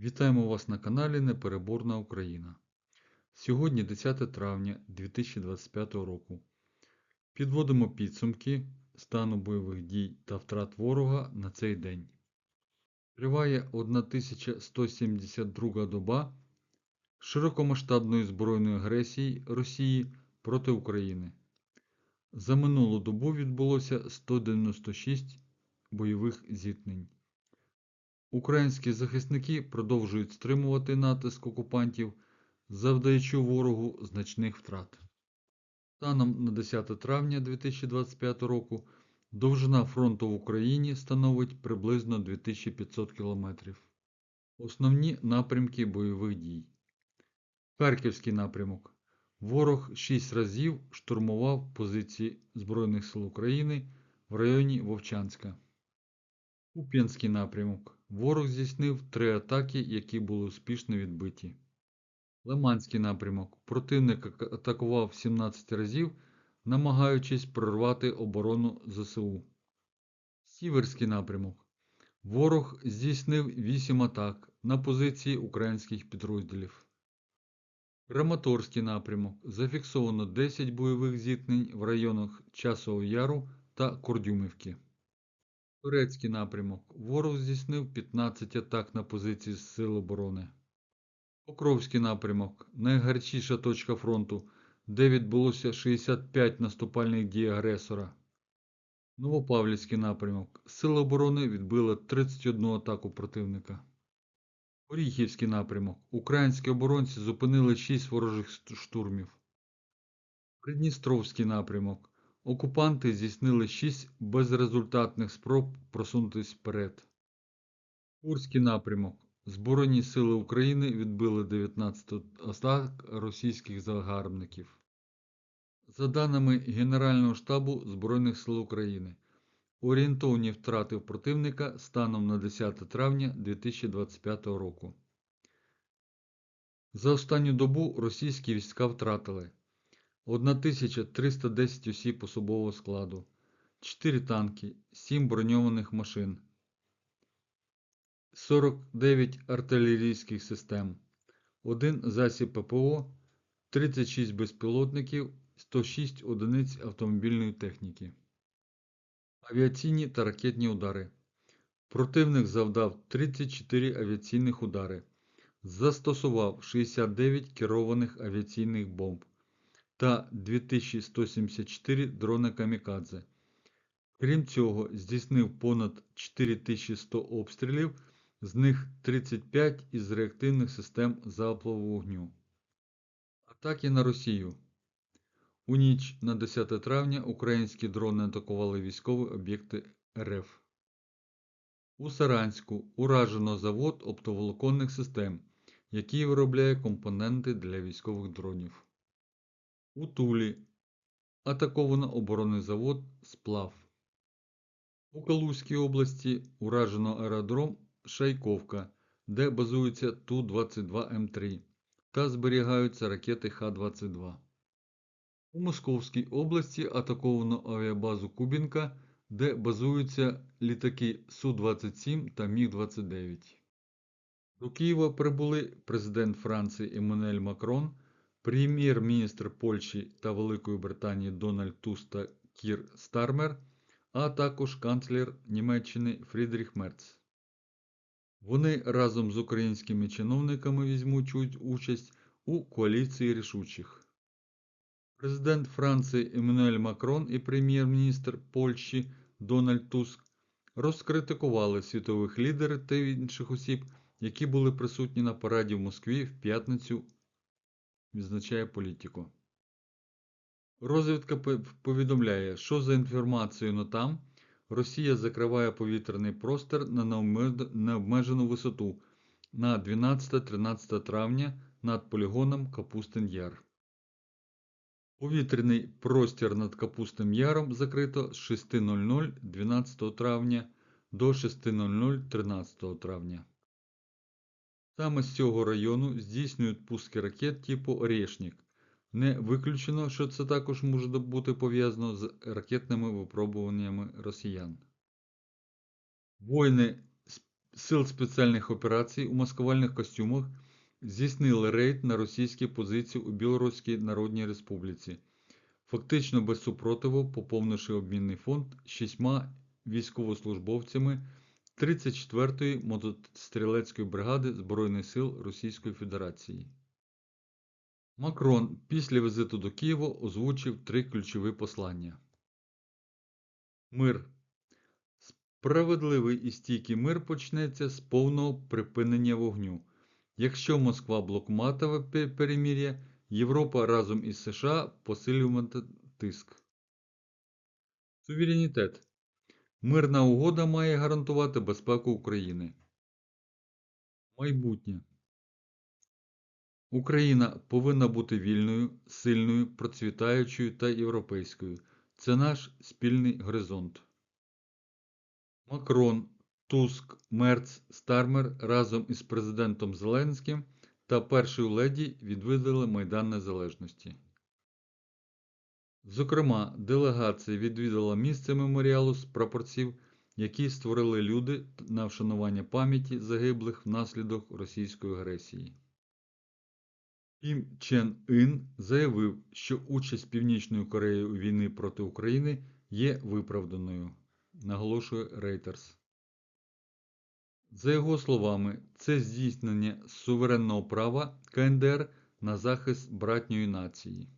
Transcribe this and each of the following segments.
Вітаємо вас на каналі Непереборна Україна. Сьогодні 10 травня 2025 року. Підводимо підсумки стану бойових дій та втрат ворога на цей день. Триває 1172 доба широкомасштабної збройної агресії Росії проти України. За минулу добу відбулося 196 бойових зіткнень. Українські захисники продовжують стримувати натиск окупантів, завдаючи ворогу значних втрат. Станом на 10 травня 2025 року довжина фронту в Україні становить приблизно 2500 км. Основні напрямки бойових дій. Харківський напрямок. Ворог 6 разів штурмував позиції Збройних сил України в районі Вовчанська. Куп'янський напрямок. Ворог здійснив три атаки, які були успішно відбиті. Лиманський напрямок. Противник атакував 17 разів, намагаючись прорвати оборону ЗСУ. Сіверський напрямок. Ворог здійснив 8 атак на позиції українських підрозділів. Краматорський напрямок. Зафіксовано 10 бойових зіткнень в районах Часового Яру та Кордюмівки. Турецький напрямок. Ворог здійснив 15 атак на позиції Сил оборони. Покровський напрямок. Найгарчіша точка фронту, де відбулося 65 наступальних дій агресора. Новопавлівський напрямок. Сили оборони відбили 31 атаку противника. Оріхівський напрямок. Українські оборонці зупинили 6 ворожих штурмів. Придністровський напрямок. Окупанти здійснили 6 безрезультатних спроб просунутися вперед. Курський напрямок. Збройні сили України відбили 19 атак російських загарбників. За даними Генерального штабу Збройних сил України, орієнтовні втрати противника станом на 10 травня 2025 року. За останню добу російські війська втратили 1310 осіб особового складу, 4 танки, 7 броньованих машин, 49 артилерійських систем, 1 засіб ППО, 36 безпілотників, 106 одиниць автомобільної техніки. Авіаційні та ракетні удари. Противник завдав 34 авіаційних удари, застосував 69 керованих авіаційних бомб та 2174 дрони камікадзе. Крім цього, здійснив понад 4100 обстрілів, з них 35 із реактивних систем залпового вогню. Атаки на Росію. У ніч на 10 травня українські дрони атакували військові об'єкти РФ. У Саранську уражено завод оптоволоконних систем, який виробляє компоненти для військових дронів. У Тулі атаковано оборонний завод Сплав. У Калузькій області уражено аеродром Шайковка, де базується Ту-22М3 та зберігаються ракети Х-22. У Московській області атаковано авіабазу Кубінка, де базуються літаки Су-27 та Міг-29. До Києва прибули президент Франції Еммануель Макрон прем'єр-міністр Польщі та Великої Британії Дональд Туск та Кір Стармер, а також канцлер Німеччини Фрідріх Мерц. Вони разом з українськими чиновниками візьмуть участь у коаліції рішучих. Президент Франції Еммануель Макрон і прем'єр-міністр Польщі Дональд Туск розкритикували світових лідерів та інших осіб, які були присутні на параді в Москві в п'ятницю відзначає політику. Розвідка повідомляє, що за інформацією там Росія закриває повітряний простір на необмежену висоту на 12-13 травня над полігоном Капустин Яр. Повітряний простір над Капустим Яром закрито з 6.00 12 травня до 6.00 13 травня. Саме з цього району здійснюють пуски ракет типу Орєшнік. Не виключено, що це також може бути пов'язано з ракетними випробуваннями росіян. Воїни Сил спеціальних операцій у маскувальних костюмах здійснили рейд на російські позиції у Білоруській Народній Республіці, фактично без супротиву поповнивши обмінний фонд шістьма військовослужбовцями 34-ї мотострілецької бригади Збройних сил Російської Федерації. Макрон після візиту до Києва озвучив три ключові послання. Мир. Справедливий і стійкий мир почнеться з повного припинення вогню. Якщо Москва блокуватиме пе- перемир'я, Європа разом із США посилюватиме тиск. Суверенітет. Мирна угода має гарантувати безпеку України. Майбутнє. Україна повинна бути вільною, сильною, процвітаючою та європейською. Це наш спільний горизонт. Макрон, Туск, Мерц, Стармер разом із президентом Зеленським та першою леді відвідали Майдан Незалежності. Зокрема, делегація відвідала місце меморіалу з прапорців, які створили люди на вшанування пам'яті загиблих внаслідок російської агресії. Кім Чен Ін заявив, що участь Північної Кореї у війні проти України є виправданою, наголошує Reuters. За його словами, це здійснення суверенного права КНДР на захист братньої нації.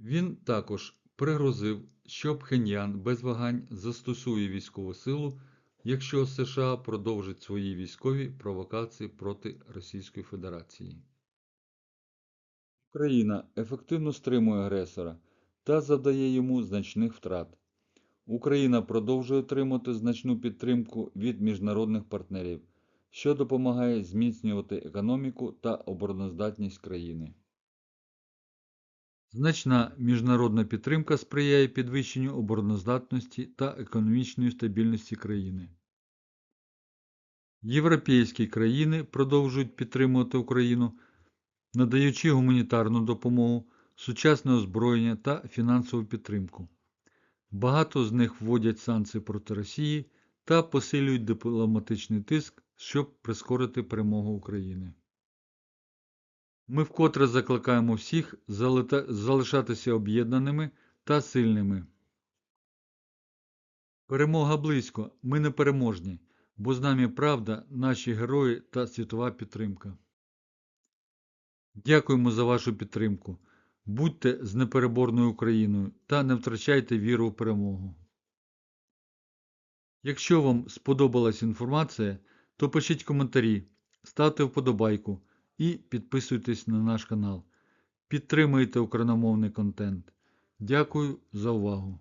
Він також пригрозив, що Пхеньян без вагань застосує військову силу, якщо США продовжить свої військові провокації проти Російської Федерації. Україна ефективно стримує агресора та завдає йому значних втрат. Україна продовжує отримати значну підтримку від міжнародних партнерів, що допомагає зміцнювати економіку та обороноздатність країни. Значна міжнародна підтримка сприяє підвищенню обороноздатності та економічної стабільності країни. Європейські країни продовжують підтримувати Україну, надаючи гуманітарну допомогу, сучасне озброєння та фінансову підтримку. Багато з них вводять санкції проти Росії та посилюють дипломатичний тиск, щоб прискорити перемогу України. Ми вкотре закликаємо всіх залишатися об'єднаними та сильними. Перемога близько, ми непереможні, бо з нами правда, наші герої та світова підтримка. Дякуємо за вашу підтримку. Будьте з непереборною Україною та не втрачайте віру у перемогу. Якщо вам сподобалась інформація, то пишіть коментарі, ставте вподобайку і підписуйтесь на наш канал. Підтримуйте україномовний контент. Дякую за увагу!